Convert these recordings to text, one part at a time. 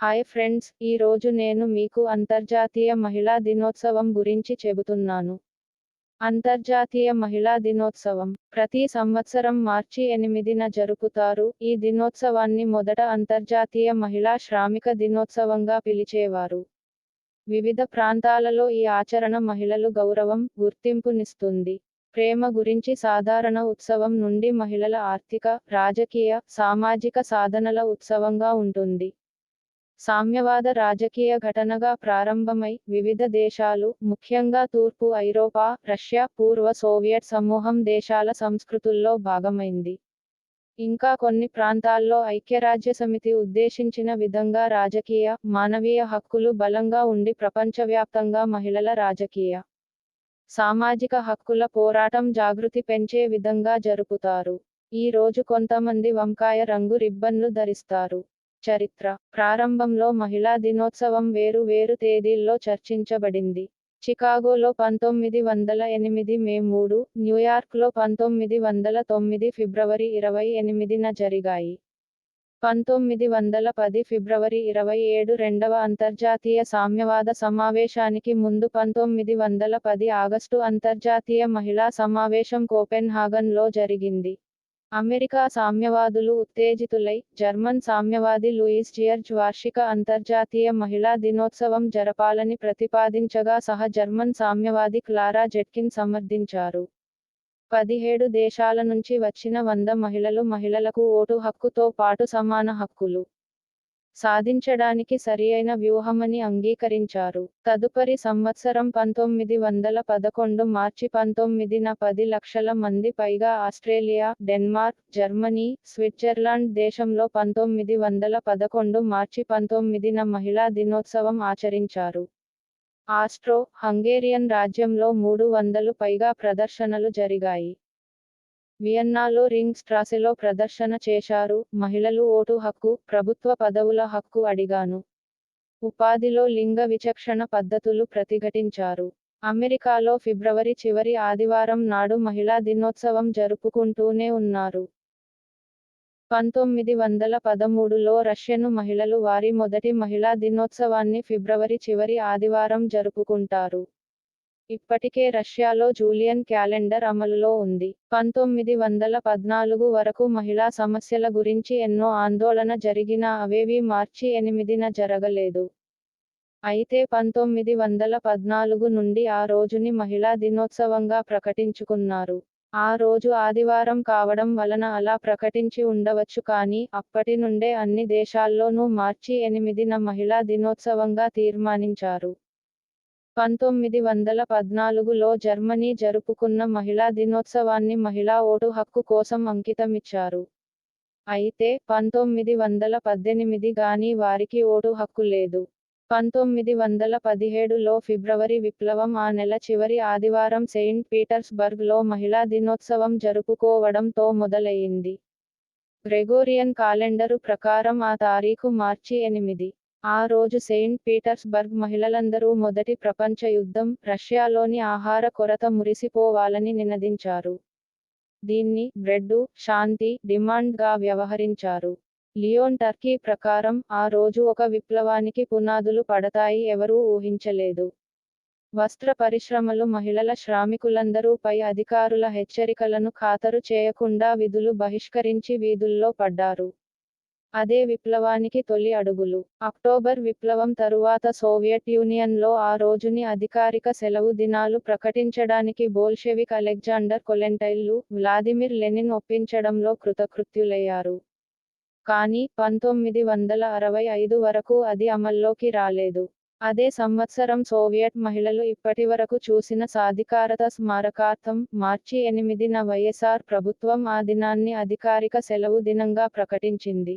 Hi friends ఈ రోజు నేను మీకు అంతర్జాతీయ మహిళా దినోత్సవం గురించి చెబుతున్నాను. అంతర్జాతీయ మహిళా దినోత్సవం ప్రతి సంవత్సరం మార్చి ఎనిమిదిన జరుపుతారు. ఈ దినోత్సవాన్ని మొదట అంతర్జాతీయ మహిళా శ్రామిక దినోత్సవంగా పిలిచేవారు. వివిధ ప్రాంతాలలో ఈ ఆచరణ మహిళలు గౌరవం గుర్తింపునిస్తుంది ప్రేమ గురించి సాధారణ ఉత్సవం నుండి మహిళల ఆర్థిక రాజకీయ సామాజిక సాధనల ఉత్సవంగా ఉంటుంది. సామ్యవాద రాజకీయ ఘటనగా ప్రారంభమై వివిధ దేశాలు ముఖ్యంగా తూర్పు ఐరోపా రష్యా పూర్వ సోవియట్ సమూహం దేశాల సంస్కృతుల్లో భాగమైంది. ఇంకా కొన్ని ప్రాంతాల్లో ఐక్యరాజ్య సమితి ఉద్దేశించిన విధంగా రాజకీయ మానవీయ హక్కులు బలంగా ఉండి ప్రపంచవ్యాప్తంగా మహిళల రాజకీయ సామాజిక హక్కుల పోరాటం జాగృతి పెంచే విధంగా జరుపుతారు. ఈ రోజు కొంతమంది వంకాయ రంగు రిబ్బన్లు ధరిస్తారు. చరిత్ర. ప్రారంభంలో మహిళా దినోత్సవం వేరు వేరు తేదీల్లో చర్చించబడింది. చికాగోలో పంతొమ్మిది వందల ఎనిమిది మే మూడు న్యూయార్క్లో పంతొమ్మిది వందల తొమ్మిది ఫిబ్రవరి ఇరవై ఎనిమిదిన జరిగాయి. పంతొమ్మిది వందల పది ఫిబ్రవరి ఇరవై ఏడు రెండవ అంతర్జాతీయ సామ్యవాద సమావేశానికి ముందు పంతొమ్మిది వందల పది ఆగస్టు అంతర్జాతీయ మహిళా సమావేశం కోపెన్హాగన్లో జరిగింది. అమెరికా సామ్యవాదులు ఉత్తేజితులై జర్మన్ సామ్యవాది లూయిస్ జియర్జ్ వార్షిక అంతర్జాతీయ మహిళా దినోత్సవం జరపాలని ప్రతిపాదించగా సహ జర్మన్ సామ్యవాది క్లారా జెట్కిన్ సమర్థించారు. పదిహేడు దేశాల నుంచి వచ్చిన వంద మహిళలు మహిళలకు ఓటు హక్కుతో పాటు సమాన హక్కులు. సాధించడానికి సరియైన వ్యూహమని అంగీకరించారు. తదుపరి సంవత్సరం పంతొమ్మిది వందల పదకొండు మార్చి పంతొమ్మిదిన పది లక్షల మంది పైగా ఆస్ట్రేలియా డెన్మార్క్ జర్మనీ స్విట్జర్లాండ్ దేశంలో పంతొమ్మిది వందల పదకొండు మార్చి పంతొమ్మిదిన మహిళా దినోత్సవం ఆచరించారు. ఆస్ట్రో హంగేరియన్ రాజ్యంలో మూడు వందలు పైగా ప్రదర్శనలు జరిగాయి. వియన్నాలో రింగ్ స్ట్రాసెలో ప్రదర్శన చేశారు. మహిళలు ఓటు హక్కు ప్రభుత్వ పదవుల హక్కు అడిగాను. ఉపాధిలో లింగ విచక్షణ పద్ధతులు ప్రతిఘటించారు. అమెరికాలో ఫిబ్రవరి చివరి ఆదివారం నాడు మహిళా దినోత్సవం జరుపుకుంటూనే ఉన్నారు. పంతొమ్మిది వందల పదమూడులో రష్యను మహిళలు వారి మొదటి మహిళా దినోత్సవాన్ని ఫిబ్రవరి చివరి ఆదివారం జరుపుకుంటారు. ఇప్పటికే రష్యాలో జూలియన్ క్యాలెండర్ అమలులో ఉంది. పంతొమ్మిది వందల పద్నాలుగు వరకు మహిళా సమస్యల గురించి ఎన్నో ఆందోళన జరిగినా అవేవి మార్చి ఎనిమిదిన జరగలేదు. అయితే పంతొమ్మిది వందల పద్నాలుగు నుండి ఆ రోజుని మహిళా దినోత్సవంగా ప్రకటించుకున్నారు. ఆ రోజు ఆదివారం కావడం వలన అలా ప్రకటించి ఉండవచ్చు కానీ అప్పటి నుండే అన్ని దేశాల్లోనూ మార్చి ఎనిమిదిన మహిళా దినోత్సవంగా తీర్మానించారు. పంతొమ్మిది వందల పద్నాలుగులో జర్మనీ జరుపుకున్న మహిళా దినోత్సవాన్ని మహిళా ఓటు హక్కు కోసం అంకితమిచ్చారు. అయితే పంతొమ్మిది వందల పద్దెనిమిది గాని వారికి ఓటు హక్కు లేదు. పంతొమ్మిది వందల పదిహేడులో ఫిబ్రవరి విప్లవం ఆ నెల చివరి ఆదివారం సెయింట్ పీటర్స్బర్గ్లో మహిళా దినోత్సవం జరుపుకోవడంతో మొదలయ్యింది గ్రెగోరియన్ కాలెండరు ప్రకారం ఆ తారీఖు మార్చి ఎనిమిది. ఆ రోజు సెయింట్ పీటర్స్బర్గ్ మహిళలందరూ మొదటి ప్రపంచ యుద్ధం రష్యాలోని ఆహార కొరత మురిసిపోవాలని నినదించారు. దీన్ని బ్రెడ్డు శాంతి డిమాండ్గా వ్యవహరించారు. లియోన్ టర్కీ ప్రకారం ఆ రోజు ఒక విప్లవానికి పునాదులు పడతాయి ఎవరూ ఊహించలేదు. వస్త్ర పరిశ్రమలు మహిళల శ్రామికులందరూ పై అధికారుల హెచ్చరికలను ఖాతరు చేయకుండా విధులు బహిష్కరించి వీధుల్లో పడ్డారు. అదే విప్లవానికి తొలి అడుగులు. అక్టోబర్ విప్లవం తరువాత సోవియట్ యూనియన్లో ఆ రోజుని అధికారిక సెలవు దినాలు ప్రకటించడానికి బోల్షెవిక్ అలెగ్జాండర్ కొలెంటైల్లు వ్లాదిమిర్ లెనిన్ ఒప్పించడంలో కృతకృత్యులయ్యారు. కానీ పంతొమ్మిది వందల అరవై ఐదు వరకు అది అమల్లోకి రాలేదు. అదే సంవత్సరం సోవియట్ మహిళలు ఇప్పటివరకు చూసిన సాధికారత స్మారకార్థం మార్చి ఎనిమిదిన వైఎస్ఆర్ ప్రభుత్వం ఆ దినాన్ని అధికారిక సెలవు దినంగా ప్రకటించింది.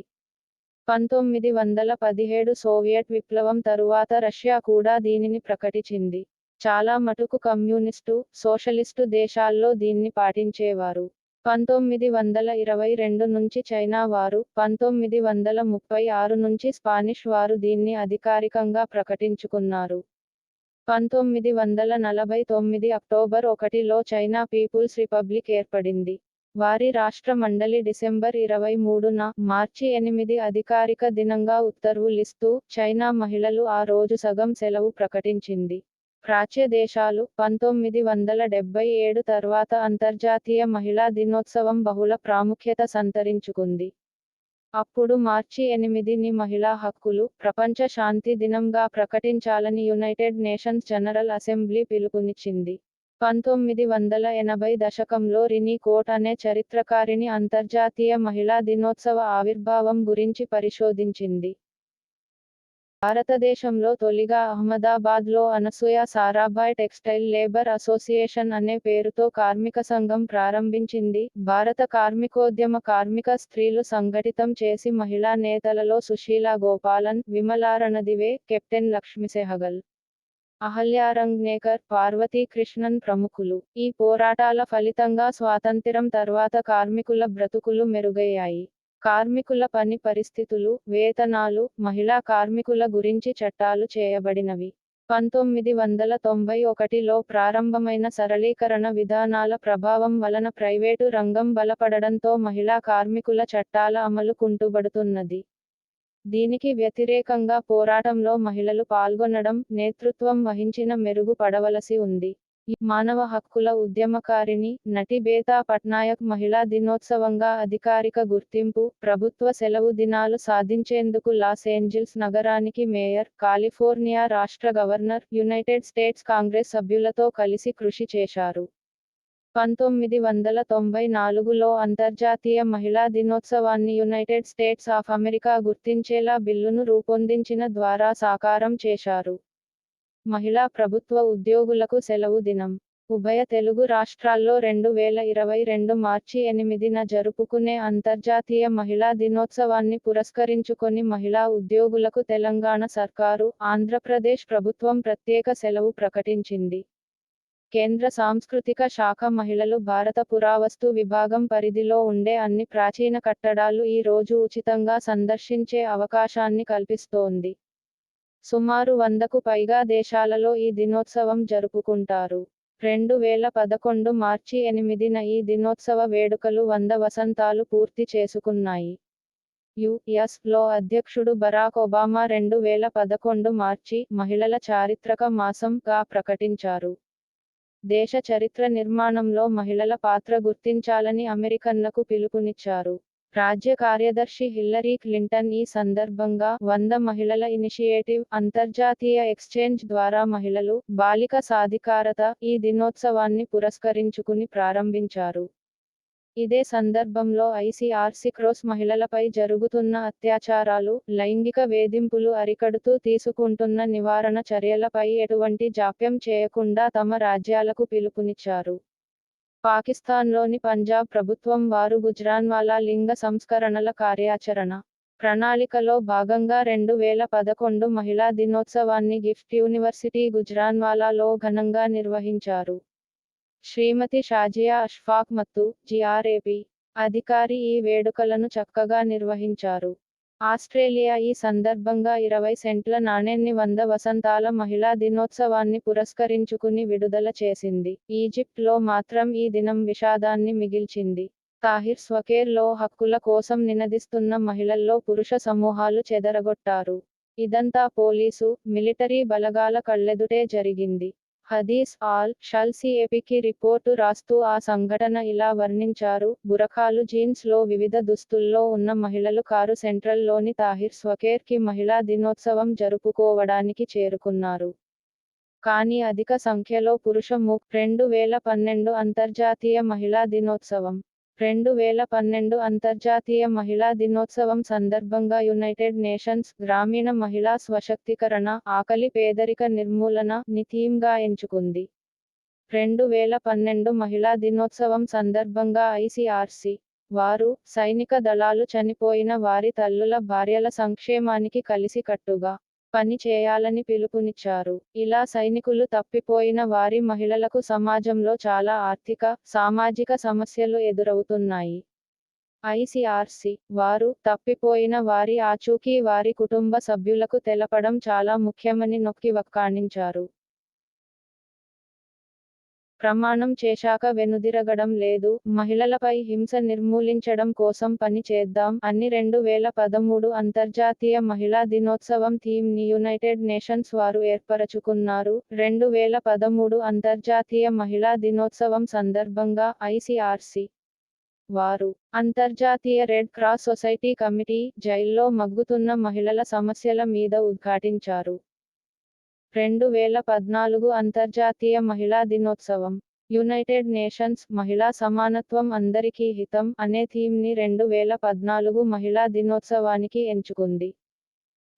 పంతొమ్మిది వందల పదిహేడు సోవియట్ విప్లవం తరువాత రష్యా కూడా దీనిని ప్రకటించింది. చాలా మటుకు కమ్యూనిస్టు సోషలిస్టు దేశాల్లో దీన్ని పాటించేవారు. పంతొమ్మిది వందల ఇరవై రెండు నుంచి చైనా వారు పంతొమ్మిది వందల ముప్పై ఆరు నుంచి స్పానిష్ వారు దీన్ని అధికారికంగా ప్రకటించుకున్నారు. పంతొమ్మిది వందల నలభై తొమ్మిది అక్టోబర్ ఒకటిలో చైనా పీపుల్స్ రిపబ్లిక్ ఏర్పడింది. వారి రాష్ట్ర మండలి డిసెంబర్ ఇరవై మూడున మార్చి ఎనిమిది అధికారిక దినంగా ఉత్తర్వులిస్తూ చైనా మహిళలు ఆ రోజు సగం సెలవు ప్రకటించింది. ప్రాచ్య దేశాలు పంతొమ్మిది వందల డెబ్బై ఏడు తర్వాత అంతర్జాతీయ మహిళా దినోత్సవం బహుళ ప్రాముఖ్యత సంతరించుకుంది. అప్పుడు మార్చి ఎనిమిదిని మహిళా హక్కులు ప్రపంచ శాంతి దినంగా ప్రకటించాలని యునైటెడ్ నేషన్స్ జనరల్ అసెంబ్లీ పిలుపునిచ్చింది. పంతొమ్మిది వందల ఎనభై దశకంలో రినీ కోట్ అనే చరిత్రకారిణి అంతర్జాతీయ మహిళా దినోత్సవ ఆవిర్భావం గురించి పరిశోధించింది. భారతదేశంలో తొలిగా అహ్మదాబాద్లో Anasuya Sarabhai textile labour association అనే పేరుతో కార్మిక సంఘం ప్రారంభించింది. భారత కార్మికోద్యమ కార్మిక స్త్రీలు సంఘటితం చేసి మహిళా నేతలలో సుశీలా గోపాలన్ విమలారణదివే కెప్టెన్ లక్ష్మి సెహగల్ అహల్యారంగ్నేకర్ పార్వతీకృష్ణన్ ప్రముఖులు. ఈ పోరాటాల ఫలితంగా స్వాతంత్ర్యం తర్వాత కార్మికుల బ్రతుకులు మెరుగయ్యాయి. కార్మికుల పని పరిస్థితులు వేతనాలు మహిళా కార్మికుల గురించి చట్టాలు చేయబడినవి. పంతొమ్మిది వందల తొంభై ఒకటిలో ప్రారంభమైన సరళీకరణ విధానాల ప్రభావం వలన ప్రైవేటు రంగం బలపడడంతో మహిళా కార్మికుల చట్టాల అమలు కుంటుబడుతున్నది. దీనికి వ్యతిరేకంగా పోరాటంలో మహిళలు పాల్గొనడం నేతృత్వం వహించిన మెరుగుపడవలసి ఉంది. ఈ మానవ హక్కుల ఉద్యమకారిణి నటి బేతా పట్నాయక్ మహిళా దినోత్సవంగా అధికారిక గుర్తింపు ప్రభుత్వ సెలవు దినాలు సాధించేందుకు లాస్ ఏంజిల్స్ నగరానికి మేయర్ కాలిఫోర్నియా రాష్ట్ర గవర్నర్ యునైటెడ్ స్టేట్స్ కాంగ్రెస్ సభ్యులతో కలిసి కృషి చేశారు. పంతొమ్మిది వందల తొంభై నాలుగులో అంతర్జాతీయ మహిళా దినోత్సవాన్ని యునైటెడ్ స్టేట్స్ ఆఫ్ అమెరికా గుర్తించేలా బిల్లును రూపొందించిన ద్వారా సాకారం చేశారు. మహిళా ప్రభుత్వ ఉద్యోగులకు సెలవు దినం. ఉభయ తెలుగు రాష్ట్రాల్లో రెండు వేల ఇరవై రెండు మార్చి ఎనిమిదిన జరుపుకునే అంతర్జాతీయ మహిళా దినోత్సవాన్ని పురస్కరించుకొని మహిళా ఉద్యోగులకు తెలంగాణ సర్కారు ఆంధ్రప్రదేశ్ ప్రభుత్వం ప్రత్యేక సెలవు ప్రకటించింది. కేంద్ర సాంస్కృతిక శాఖ మహిళలు భారత పురావస్తు విభాగం పరిధిలో ఉండే అన్ని ప్రాచీన కట్టడాలు ఈ రోజు ఉచితంగా సందర్శించే అవకాశాన్ని కల్పిస్తోంది. సుమారు వందకు పైగా దేశాలలో ఈ దినోత్సవం జరుపుకుంటారు. రెండు వేల పదకొండు మార్చి ఎనిమిదిన ఈ దినోత్సవ వేడుకలు వంద వసంతాలు పూర్తి చేసుకున్నాయి. యుఎస్లో అధ్యక్షుడు బరాక్ ఒబామా రెండు వేల పదకొండు మార్చి మహిళల చారిత్రక మాసంగా ప్రకటించారు. దేశ చరిత్ర నిర్మాణంలో మహిళల పాత్ర గుర్తించాలని అమెరికన్లకు పిలుపునిచ్చారు. రాజ్య కార్యదర్శి హిల్లరీ క్లింటన్ ఈ సందర్భంగా వంద మహిళల ఇనిషియేటివ్ అంతర్జాతీయ ఎక్స్చేంజ్ ద్వారా మహిళలు బాలిక సాధికారత ఈ దినోత్సవాన్ని పురస్కరించుకుని ప్రారంభించారు. ఇదే సందర్భంలో ఐసీఆర్సీ క్రోస్ మహిళలపై జరుగుతున్న అత్యాచారాలు లైంగిక వేధింపులు అరికడుతూ తీసుకుంటున్న నివారణ చర్యలపై ఎటువంటి జాప్యం చేయకుండా తమ రాజ్యాలకు పిలుపునిచ్చారు. పాకిస్తాన్లోని పంజాబ్ ప్రభుత్వం వారు గుజ్రాన్వాలా లింగ సంస్కరణల కార్యాచరణ ప్రణాళికలో భాగంగా రెండు వేల పదకొండు మహిళా దినోత్సవాన్ని గిఫ్ట్ యూనివర్సిటీ గుజ్రాన్వాలాలో ఘనంగా నిర్వహించారు. శ్రీమతి షాజియా అష్ఫాక్ మత్తు జిఆర్ఏపి అధికారి ఈ వేడుకలను చక్కగా నిర్వహించారు. ఆస్ట్రేలియా ఈ సందర్భంగా ఇరవై సెంట్ల నాణేన్ని వంద వసంతాల మహిళా దినోత్సవాన్ని పురస్కరించుకుని విడుదల చేసింది. ఈజిప్ట్లో మాత్రం ఈ దినం విషాదాన్ని మిగిల్చింది. తాహిర్ స్వకేర్లో హక్కుల కోసం నినదిస్తున్న మహిళల్లో పురుష సమూహాలు చెదరగొట్టారు. ఇదంతా పోలీసు మిలిటరీ బలగాల కళ్ళెదుటే జరిగింది. హదీస్ ఆల్ షల్సీ ఎపికి రిపోర్టు రాస్తూ ఆ సంఘటన ఇలా వర్ణించారు. బురఖాలు జీన్స్లో వివిధ దుస్తుల్లో ఉన్న మహిళలు కారు సెంట్రల్లోని తాహిర్ స్వకేర్కి మహిళా దినోత్సవం జరుపుకోవడానికి చేరుకున్నారు. కానీ అధిక సంఖ్యలో పురుష ముక్ రెండు వేల పన్నెండు అంతర్జాతీయ మహిళా దినోత్సవం రెండు వేల పన్నెండు అంతర్జాతీయ మహిళా దినోత్సవం సందర్భంగా యునైటెడ్ నేషన్స్ గ్రామీణ మహిళా స్వశక్తీకరణ ఆకలి పేదరిక నిర్మూలన ని థీమ్గా ఎంచుకుంది. రెండు వేల పన్నెండు మహిళా దినోత్సవం సందర్భంగా ఐసిఆర్సి వారు సైనిక దళాలు చనిపోయిన వారి తల్లుల భార్యల సంక్షేమానికి కలిసికట్టుగా పని చేయాలని పిలుపునిచ్చారు. ఇలా సైనికులు తప్పిపోయిన వారి మహిళలకు సమాజంలో చాలా ఆర్థిక సామాజిక సమస్యలు ఎదురవుతున్నాయి. ఐసిఆర్సి వారు తప్పిపోయిన వారి ఆచూకీ వారి కుటుంబ సభ్యులకు తెలపడం చాలా ముఖ్యమని నొక్కి వక్కాణించారు. ప్రమాణం చేశాక వెనుదిరగడం లేదు. మహిళలపై హింస నిర్మూలించడం కోసం పని చేద్దాం అని రెండు వేల పదమూడు అంతర్జాతీయ మహిళా దినోత్సవం థీమ్ని యునైటెడ్ నేషన్స్ వారు ఏర్పరచుకున్నారు. రెండు వేల పదమూడు అంతర్జాతీయ మహిళా దినోత్సవం సందర్భంగా ఐసిఆర్సి వారు అంతర్జాతీయ రెడ్ క్రాస్ సొసైటీ కమిటీ జైల్లో మగ్గుతున్న మహిళల సమస్యల మీద ఉద్ఘాటించారు. రెండు వేల పద్నాలుగు అంతర్జాతీయ మహిళా దినోత్సవం. యునైటెడ్ నేషన్స్ మహిళా సమానత్వం అందరికీ హితం అనే థీమ్ని రెండు వేల పద్నాలుగు మహిళా దినోత్సవానికి ఎంచుకుంది.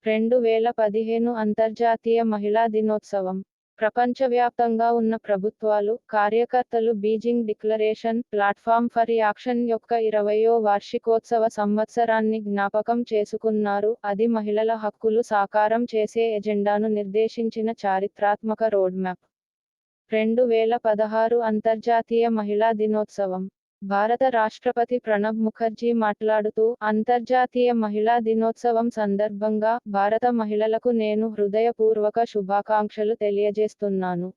రెండు వేల పదిహేను అంతర్జాతీయ మహిళా దినోత్సవం. ప్రపంచవ్యాప్తంగా ఉన్న ప్రభుత్వాలు కార్యకర్తలు Beijing declaration platform for action యొక్క ఇరవయో వార్షికోత్సవ సంవత్సరాన్ని జ్ఞాపకం చేసుకున్నారు. అది మహిళల హక్కులు సాకారం చేసే ఎజెండాను నిర్దేశించిన చారిత్రాత్మక రోడ్మ్యాప్. రెండు వేల పదహారు అంతర్జాతీయ మహిళా దినోత్సవం. భారత రాష్ట్రపతి ప్రణబ్ ముఖర్జీ మాట్లాడుతూ అంతర్జాతీయ మహిళా దినోత్సవం సందర్భంగా భారత మహిళలకు నేను హృదయపూర్వక శుభాకాంక్షలు తెలియజేస్తున్నాను.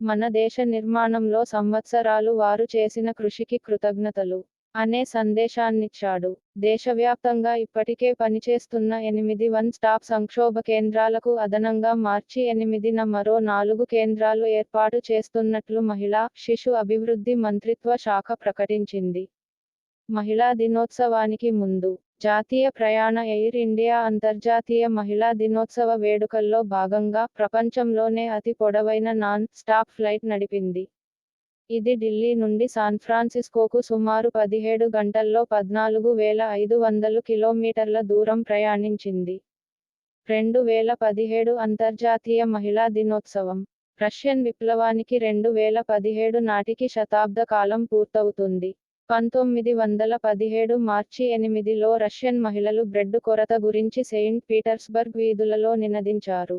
మన దేశ నిర్మాణంలో సంవత్సరాలు వారు చేసిన కృషికి కృతజ్ఞతలు. అనే సందేశాన్నిచ్చాడు. దేశవ్యాప్తంగా ఇప్పటికే పనిచేస్తున్న ఎనిమిది వన్ స్టాప్ సంక్షోభ కేంద్రాలకు అదనంగా మార్చి ఎనిమిదిన మరో నాలుగు కేంద్రాలు ఏర్పాటు చేస్తున్నట్లు మహిళా శిశు అభివృద్ధి మంత్రిత్వ శాఖ ప్రకటించింది. మహిళా దినోత్సవానికి ముందు జాతీయ ప్రయాణ ఎయిర్ ఇండియా అంతర్జాతీయ మహిళా దినోత్సవ వేడుకల్లో భాగంగా ప్రపంచంలోనే అతి పొడవైన నాన్ స్టాప్ ఫ్లైట్ నడిపింది. ఇది ఢిల్లీ నుండి శాన్ఫ్రాన్సిస్కోకు సుమారు పదిహేడు గంటల్లో పద్నాలుగు వేల ఐదు వందలు కిలోమీటర్ల దూరం ప్రయాణించింది. రెండు వేల పదిహేడు అంతర్జాతీయ మహిళా దినోత్సవం. రష్యన్ విప్లవానికి రెండు వేల పదిహేడు నాటికి శతాబ్ద కాలం పూర్తవుతుంది. పంతొమ్మిది వందల పదిహేడు మార్చి ఎనిమిదిలో రష్యన్ మహిళలు బ్రెడ్ కొరత గురించి సెయింట్ పీటర్స్బర్గ్ వీధులలో నినదించారు.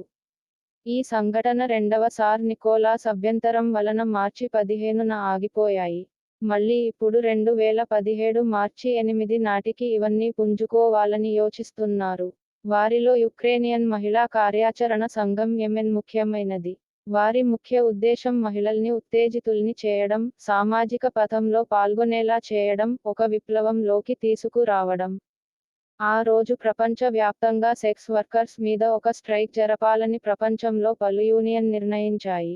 ఈ సంఘటన రెండవ సార్ నికోలాస్ అభ్యంతరం వలన మార్చి పదిహేనున ఆగిపోయాయి. మళ్ళీ ఇప్పుడు రెండు వేల పదిహేడు మార్చి ఎనిమిది నాటికి ఇవన్నీ పుంజుకోవాలని యోచిస్తున్నారు. వారిలో యుక్రేనియన్ మహిళా కార్యాచరణ సంఘం యెమెన్ ముఖ్యమైనది. వారి ముఖ్య ఉద్దేశం మహిళల్ని ఉత్తేజితుల్ని చేయడం సామాజిక పథంలో పాల్గొనేలా చేయడం ఒక విప్లవంలోకి తీసుకురావడం. ఆ రోజు ప్రపంచ వ్యాప్తంగా సెక్స్ వర్కర్స్ మీద ఒక స్ట్రైక్ జరపాలని ప్రపంచంలో పలు యూనియన్ నిర్ణయించాయి.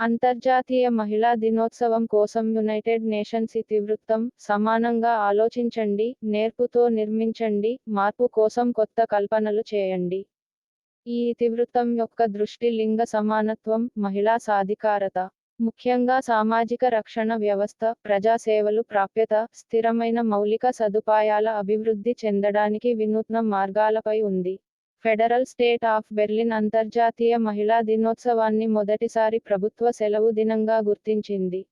అంతర్జాతీయ మహిళా దినోత్సవం కోసం యునైటెడ్ నేషన్స్ ఇతివృత్తం సమానంగా ఆలోచించండి నేర్పుతో నిర్మించండి మార్పు కోసం కొత్త కల్పనలు చేయండి. ఈ ఇతివృత్తం యొక్క దృష్టి లింగ సమానత్వం మహిళా సాధికారత. ముఖ్యంగా సామాజిక రక్షణ వ్యవస్థ ప్రజాసేవలు ప్రాప్యత స్థిరమైన మౌలిక సదుపాయాల అభివృద్ధి చెందడానికి వినూత్న మార్గాలపై ఉంది. ఫెడరల్ స్టేట్ ఆఫ్ బెర్లిన్ అంతర్జాతీయ మహిళా దినోత్సవాన్ని మొదటిసారి ప్రభుత్వ సెలవు దినంగా గుర్తించింది.